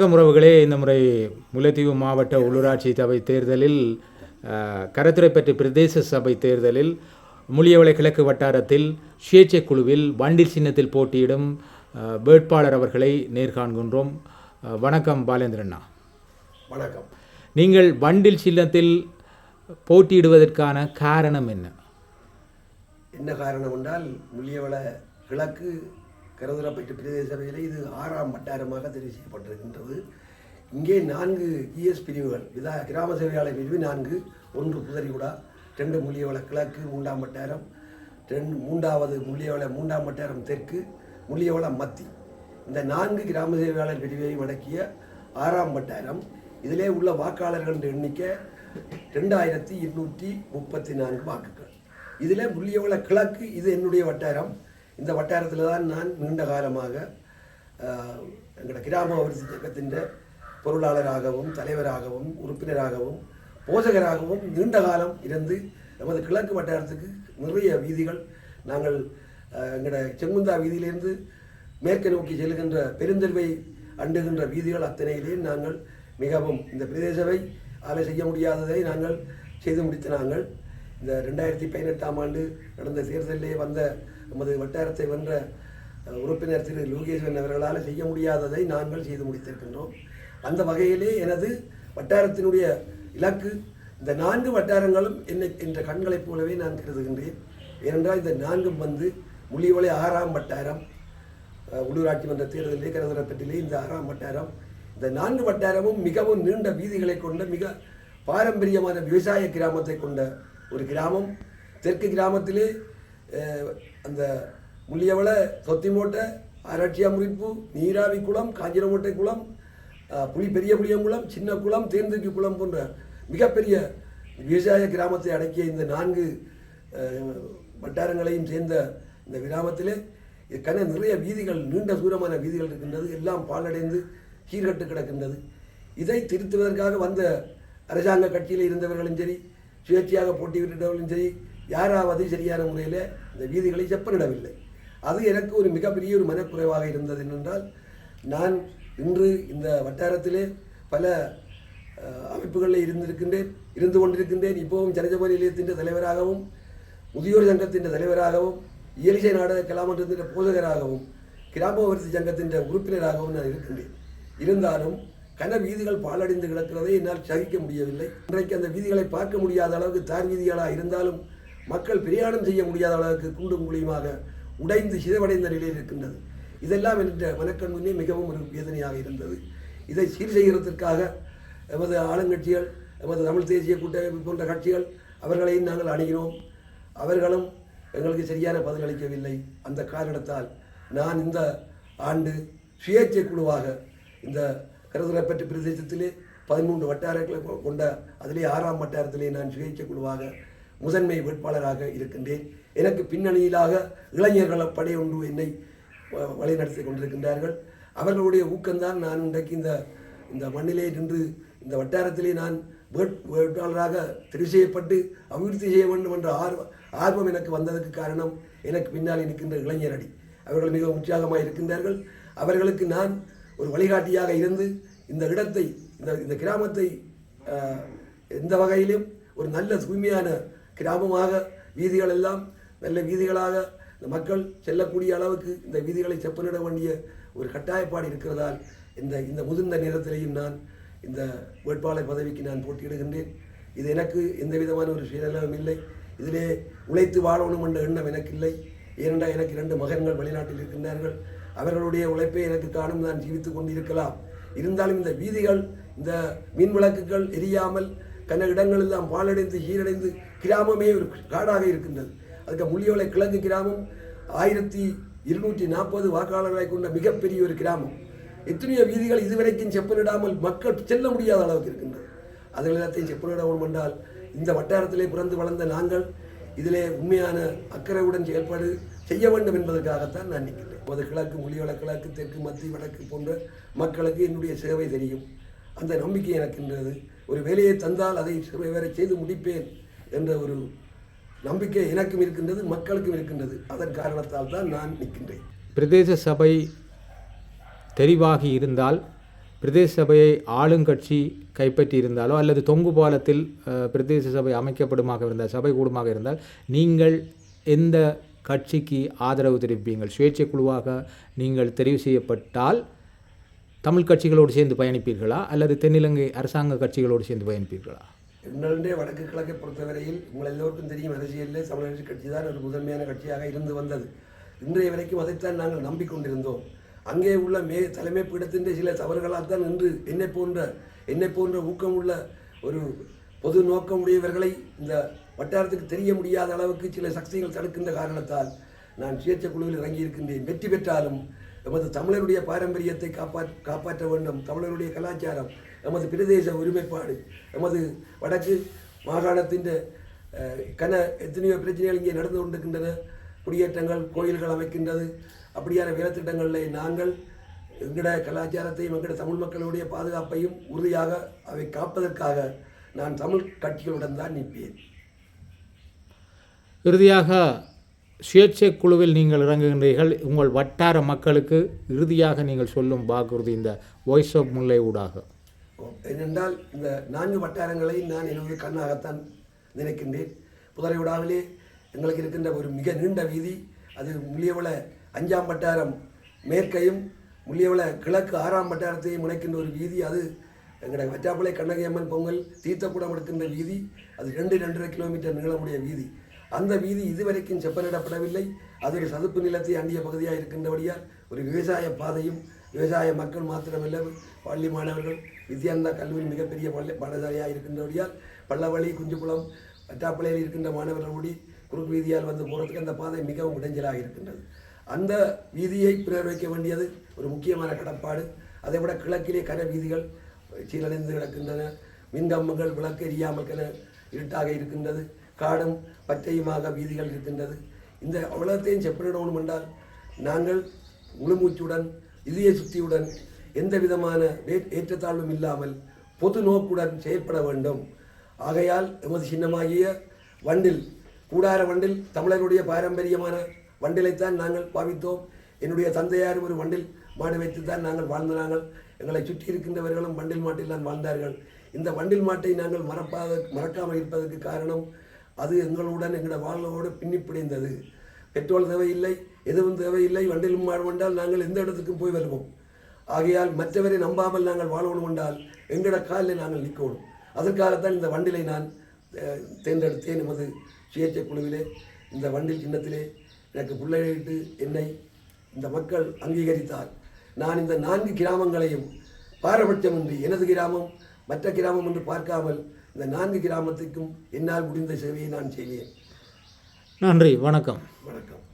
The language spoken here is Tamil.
வணக்கம் உறவுகளே இந்த முறை முல்லைத்தீவு மாவட்ட உள்ளூராட்சி சபை தேர்தலில் அஹ், கரத்துரைப்பற்று பிரதேச சபை தேர்தலில் முள்ளியவளை கிழக்கு வட்டாரத்தில் சுயேட்சை குழுவில் வண்டில் சின்னத்தில் போட்டியிடும் வேட்பாளர் அவர்களை நேர்காண்கின்றோம் வணக்கம் பாலேந்திரண்ணா வணக்கம். நீங்கள் வண்டில் சின்னத்தில் போட்டியிடுவதற்கான காரணம் என்ன? என்ன காரணம் என்றால் முள்ளியவள கிழக்கு கரதுராப்பட்டு பிரதேச சபையில் இது ஆறாம் வட்டாரமாக தெரிவு செய்யப்பட்டிருக்கின்றது. இங்கே நான்கு ஜிஎஸ் பிரிவுகள் விதா கிராம சேவையாளர் பிரிவு நான்கு ஒன்று புதரிகுடா ரெண்டு முள்ளியவள கிழக்கு மூன்றாம் வட்டாரம் ரெண்டு மூன்றாவது முள்ளியவள மூன்றாம் வட்டாரம் தெற்கு முள்ளியவள மத்தி. இந்த நான்கு கிராம சேவையாளர் பிரிவையும் அடக்கிய ஆறாம் வட்டாரம். இதிலே உள்ள வாக்காளர்கள் எண்ணிக்கை ரெண்டாயிரத்தி இருநூற்றி முப்பத்தி நான்கு வாக்குகள். இதில் முள்ளியவள கிழக்கு இது என்னுடைய வட்டாரம். இந்த வட்டாரத்தில் தான் நான் நீண்ட காலமாக எங்களோட கிராம அபிவிருத்தி இயக்கத்தின் பொருளாளராகவும் தலைவராகவும் உறுப்பினராகவும் போஷகராகவும் நீண்ட காலம் இருந்து நமது கிழக்கு வட்டாரத்துக்கு நிறைய வீதிகள் நாங்கள் எங்களோட செங்குந்தா வீதியிலிருந்து மேற்கு நோக்கி செல்கின்ற பெருந்தெருவை அண்டுகின்ற வீதிகள் அத்தனையிலேயும் நாங்கள் மிகவும் இந்த பிரதேசவை ஆலை செய்ய முடியாததை நாங்கள் செய்து முடித்த நாங்கள். இந்த ரெண்டாயிரத்தி பதினெட்டாம் ஆண்டு நடந்த தேர்தலிலே வந்த நமது வட்டாரத்தை வென்ற உறுப்பினர் திரு. லோகேஸ்வரன் அவர்களால் செய்ய முடியாததை நாங்கள் செய்து முடித்திருக்கின்றோம். அந்த வகையிலே எனது வட்டாரத்தினுடைய இலக்கு இந்த நான்கு வட்டாரங்களும் என்னை என்ற கண்களைப் போலவே நான் கருதுகின்றேன். ஏனென்றால் இந்த நான்கும் வந்து முள்ளிவளை ஆறாம் வட்டாரம் உள்ளூராட்சி மன்ற தேர்தலிலே கருதப்பட்டிலே இந்த ஆறாம் வட்டாரம். இந்த நான்கு வட்டாரமும் மிகவும் நீண்ட வீதிகளை கொண்ட மிக பாரம்பரியமான விவசாய கிராமத்தை கொண்ட ஒரு கிராமம். தெற்கு கிராமத்திலே அந்த முள்ளியவளை சொத்திமோட்டை ஆராய்ச்சியா முறிப்பு நீராவி குளம் காஞ்சிரமோட்டை குளம் புளி புலி பெரிய புளியங்குளம் சின்ன குளம் தேர்ந்தூக்கி குளம் போன்ற மிகப்பெரிய விவசாய கிராமத்தை அடக்கிய இந்த நான்கு வட்டாரங்களையும் சேர்ந்த இந்த கிராமத்திலே இதுக்கான நிறைய வீதிகள் நீண்ட தூரமான வீதிகள் இருக்கின்றது. எல்லாம் பாலடைந்து சீர்கட்டு கிடக்கின்றது. இதை திருத்துவதற்காக வந்த அரசாங்க கட்சியில் இருந்தவர்களும் சரி சுயேட்சையாக போட்டியிட்டவர்களும் சரி யாராவது சரியான முறையில் இந்த வீதிகளை செப்பனிடவில்லை. அது எனக்கு ஒரு மிகப்பெரிய ஒரு மனக்குறைவாக இருந்தது என்னென்றால் நான் இன்று இந்த வட்டாரத்திலே பல அமைப்புகளில் இருந்திருக்கின்றேன் இருந்து கொண்டிருக்கின்றேன். இப்போவும் ஜனஜப நிலையத்தின் தலைவராகவும் முதியோர் சங்கத்தின் தலைவராகவும் இயலிசை நாடக கலாமன்றத்தின் போதகராகவும் கிராம அபிவிருத்தி சங்கத்தின் உறுப்பினராகவும் நான் இருக்கின்றேன். இருந்தாலும் கன வீதிகள் பாலடைந்து கிடக்கிறதை என்னால் சகிக்க முடியவில்லை. இன்றைக்கு அந்த வீதிகளை பார்க்க முடியாத அளவுக்கு தார் வீதிகளாக இருந்தாலும் மக்கள் பிரயாணம் செய்ய முடியாத அளவுக்கு குண்டும் குழியுமாக உடைந்து சிதைவடைந்த நிலையில் இருக்கின்றது. இதெல்லாம் என்ற மனக்கண் முன்னே மிகவும் ஒரு வேதனையாக இருந்தது. இதை சீர் செய்கிறதற்காக எமது ஆளுங்கட்சிகள் எமது தமிழ் தேசிய கூட்டமைப்பு போன்ற கட்சிகள் அவர்களையும் நாங்கள் அணுகினோம். அவர்களும் எங்களுக்கு சரியான பதிலளிக்கவில்லை அந்த காரணத்தால் நான் இந்த ஆண்டு சுயேட்சை குழுவாக இந்த கருதுரைப்பற்று பிரதேசத்திலே பதிமூன்று வட்டாரங்களை கொ- கொண்ட அதிலே ஆறாம் வட்டாரத்திலே நான் சுயேட்சை குழுவாக முதன்மை வேட்பாளராக இருக்கின்றேன். எனக்கு பின்னணியிலாக இளைஞர்கள் படை ஒன்று என்னை வ- வழிநடத்தி கொண்டிருக்கின்றார்கள். அவர்களுடைய ஊக்கம்தான் நான் இன்றைக்கு இந்த இந்த மண்ணிலே நின்று இந்த வட்டாரத்திலே நான் வேட் வேட்பாளராக தெரிவு செய்யப்பட்டு அபிவிருத்தி செய்ய வேண்டும் என்ற ஆர்வ ஆர்வம் எனக்கு வந்ததற்கு காரணம் எனக்கு பின்னால் இருக்கின்ற இளைஞர் அடி அவர்கள் மிகவும் உற்சாகமாக இருக்கின்றார்கள். அவர்களுக்கு நான் ஒரு வழிகாட்டியாக இருந்து இந்த இடத்தை இந்த இந்த கிராமத்தை எந்த வகையிலும் ஒரு நல்ல தூய்மையான கிராமமாக வீதிகள் எல்லாம் நல்ல வீதிகளாக இந்த மக்கள் செல்லக்கூடிய அளவுக்கு இந்த வீதிகளை செப்பனிட வேண்டிய ஒரு கட்டாயப்பாடு இருக்கிறதால் இந்த இந்த முதிர்ந்த நேரத்திலேயும் நான் இந்த வேட்பாளர் பதவிக்கு நான் போட்டியிடுகின்றேன். இது எனக்கு எந்த விதமான ஒரு சுயநலமும் இல்லை. இதிலே உழைத்து வாழணும் என்ற எண்ணம் எனக்கு இல்லை. ஏனென்றால் எனக்கு இரண்டு மகன்கள் வெளிநாட்டில் இருக்கின்றார்கள். அவர்களுடைய உழைப்பை எனக்கு காணும் நான் ஜீவித்துக் கொண்டிருக்கலாம். இருந்தாலும் இந்த வீதிகள் இந்த மின் விளக்குகள் எரியாமல் கன இடங்கள் எல்லாம் பாலடைந்து சீரடைந்து கிராமமே ஒரு காடாக இருக்கின்றது. அதுக்கு முள்ளியோலை கிழங்கு கிராமம் ஆயிரத்தி இருநூற்றி நாற்பது வாக்காளர்களை கொண்ட மிகப்பெரிய ஒரு கிராமம். எத்தனையோ வீதிகள் இதுவரைக்கும் செப்பனிடாமல் மக்கள் செல்ல முடியாத அளவுக்கு இருக்கின்றது. அதில் எல்லாத்தையும் செப்பனிடவும் என்றால் இந்த வட்டாரத்திலே பிறந்து வளர்ந்த நாங்கள் இதிலே உண்மையான அக்கறையுடன் செயல்பாடு செய்ய வேண்டும் என்பதற்காகத்தான் நான் நிற்கிறேன் அது கிழக்கு மொழிவள கிழக்கு தெற்கு மத்திய வடக்கு போன்ற மக்களுக்கு என்னுடைய சேவை தெரியும். அந்த நம்பிக்கை எனக்கு ஒரு வேலையை தந்தால் அதை வேற செய்து முடிப்பேன் என்ற ஒரு நம்பிக்கை எனக்கும் இருக்கின்றது மக்களுக்கும் இருக்கின்றது. அதன் காரணத்தால் தான் நான் நிற்கின்றேன். பிரதேச சபை தெரிவாகி இருந்தால் பிரதேச சபையை ஆளுங்கட்சி கைப்பற்றி இருந்தாலோ அல்லது தொங்கு பாலத்தில் பிரதேச சபை அமைக்கப்படுமாக இருந்தால் சபை கூடுமாக இருந்தால் நீங்கள் எந்த கட்சிக்கு ஆதரவு தெரிவிப்பீங்கள் சுயேட்சை குழுவாக நீங்கள் தெரிவு செய்யப்பட்டால் தமிழ் கட்சிகளோடு சேர்ந்து பயணிப்பீர்களா? அல்லது தென்னிலங்கை அரசாங்க கட்சிகளோடு சேர்ந்து பயணிப்பீர்களா? எங்களுடைய வடக்கு கிழக்கை பொறுத்தவரையில் உங்கள் எல்லோருக்கும் தெரியும் அரசியலில் தமிழரசு கட்சி தான் ஒரு முதன்மையான கட்சியாக இருந்து வந்தது. இன்றைய வரைக்கும் அதைத்தான் நாங்கள் நம்பிக்கொண்டிருந்தோம். அங்கே உள்ள மே தலைமை பீடத்தின் சில தவறுகளால் தான் இன்று என்னை போன்ற என்னை போன்ற ஊக்கமுள்ள ஒரு பொது நோக்கமுடையவர்களை இந்த வட்டாரத்துக்கு தெரிய முடியாத அளவுக்கு சில சக்திகள் தடுக்கின்ற காரணத்தால் நான் சுயேட்சை குழுவில் இறங்கியிருக்கின்றேன். வெற்றி பெற்றாலும் எமது தமிழருடைய பாரம்பரியத்தை காப்பா காப்பாற்ற வேண்டும். தமிழருடைய கலாச்சாரம் எமது பிரதேச ஒருமைப்பாடு எமது வடக்கு மாகாணத்தின் கன எத்தனையோ பிரச்சனைகள் இங்கே நடந்து கொண்டிருக்கின்றன. குடியேற்றங்கள் கோயில்கள் அமைக்கின்றது. அப்படியான வேலைத்திட்டங்களில் நாங்கள் எங்கட கலாச்சாரத்தையும் எங்கட தமிழ் மக்களுடைய பாதுகாப்பையும் உறுதியாக அவை காப்பதற்காக நான் தமிழ் கட்சிகளுடன் தான் நிற்பேன். இறுதியாக சுயேட்சை குழுவில் நீங்கள் இறங்குகின்றீர்கள் உங்கள் வட்டார மக்களுக்கு இறுதியாக நீங்கள் சொல்லும் வாக்குறுதி இந்த வாய்ஸ் ஆஃப் முல்லை ஊடாக ஏனென்றால் இந்த நான்கு வட்டாரங்களை நான் எனது கண்ணாகத்தான் நினைக்கின்றேன். புதரை ஊடாவிலே எங்களுக்கு இருக்கின்ற ஒரு மிக நீண்ட வீதி அது முள்ளியவள அஞ்சாம் வட்டாரம் மேற்கையும் முள்ளியவள கிழக்கு ஆறாம் வட்டாரத்தையும் இணைக்கின்ற ஒரு வீதி அது எங்களோட வச்சாப்பளை கண்ணகியம்மன் பொங்கல் தீர்த்தக்கூடம் எடுக்கின்ற வீதி அது ரெண்டு ரெண்டரை கிலோமீட்டர் நீளமுடைய வீதி. அந்த வீதி இதுவரைக்கும் செப்பனிடப்படவில்லை. அது ஒரு சதுப்பு நிலத்தை அண்டிய பகுதியாக இருக்கின்றபடியால் ஒரு விவசாய பாதையும் விவசாய மக்கள் மாத்திரமல்ல பள்ளி மாணவர்கள் வித்யானந்தா கல்லூரி மிகப்பெரிய பள்ளி பாடசாலையாக இருக்கின்றபடியால் பள்ளவழி குஞ்சுக்குளம் வட்டாப்பள்ளியில் இருக்கின்ற மாணவர்களுடைய குறுக்கு வீதியால் வந்து போகிறதுக்கு அந்த பாதை மிகவும் இடைஞ்சலாக இருக்கின்றது. அந்த வீதியை பிறர் வைக்க வேண்டியது ஒரு முக்கியமான கடப்பாடு. அதை விட கிழக்கிலே கர வீதிகள் சீரழிந்து கிடக்கின்றன. மின்கம்பங்கள் விளக்கு எரியாமல் இருட்டாக இருக்கின்றது. காடும் பச்சையுமாக வீதிகள் இருக்கின்றது. இந்த அவ்வளோத்தையும் செப்பனிடணும் என்றால் நாங்கள் முழுமூச்சுடன் இதய சுத்தியுடன் எந்த விதமான ஏற்றத்தாழ்வும் இல்லாமல் பொது நோக்குடன் செயற்பட வேண்டும். ஆகையால் எமது சின்னமாகிய வண்டில் கூடார வண்டில் தமிழருடைய பாரம்பரியமான வண்டிலைத்தான் நாங்கள் பாவித்தோம். என்னுடைய தந்தையார் ஒரு வண்டில் மாடு வைத்து தான் நாங்கள் வாழ்ந்த நாங்கள். எங்களை சுற்றி இருக்கின்றவர்களும் வண்டில் மாட்டில் தான் வாழ்ந்தார்கள். இந்த வண்டில் மாட்டை நாங்கள் மறப்பாத மறக்காமல் இருப்பதற்கு காரணம் அது எங்களுடன் எங்களோட வாழ்வோடு பின்னி பிணைந்தது பெட்ரோல் தேவையில்லை எதுவும் தேவையில்லை வண்டியிலும் வாழ்வென்றால் நாங்கள் எந்த இடத்துக்கும் போய் வருவோம். ஆகையால் மற்றவரை நம்பாமல் நாங்கள் வாழணும் என்றால் எங்களோட காலில் நாங்கள் நிற்கணும். அதற்காகத்தான் இந்த வண்டிலை நான் தேர்ந்தெடுத்தேன் எமது சுயேட்சை குழுவிலே. இந்த வண்டில் சின்னத்திலே எனக்கு பிள்ளையிட்டு என்னை இந்த மக்கள் அங்கீகரித்தார். நான் இந்த நான்கு கிராமங்களையும் பாரபட்சமின்றி எனது கிராமம் மற்ற கிராமம் என்று பார்க்காமல் இந்த நான்கு கிராமத்துக்கும் என்னால் முடிந்த சேவையை நான் செய்வேன். நன்றி வணக்கம். வணக்கம்.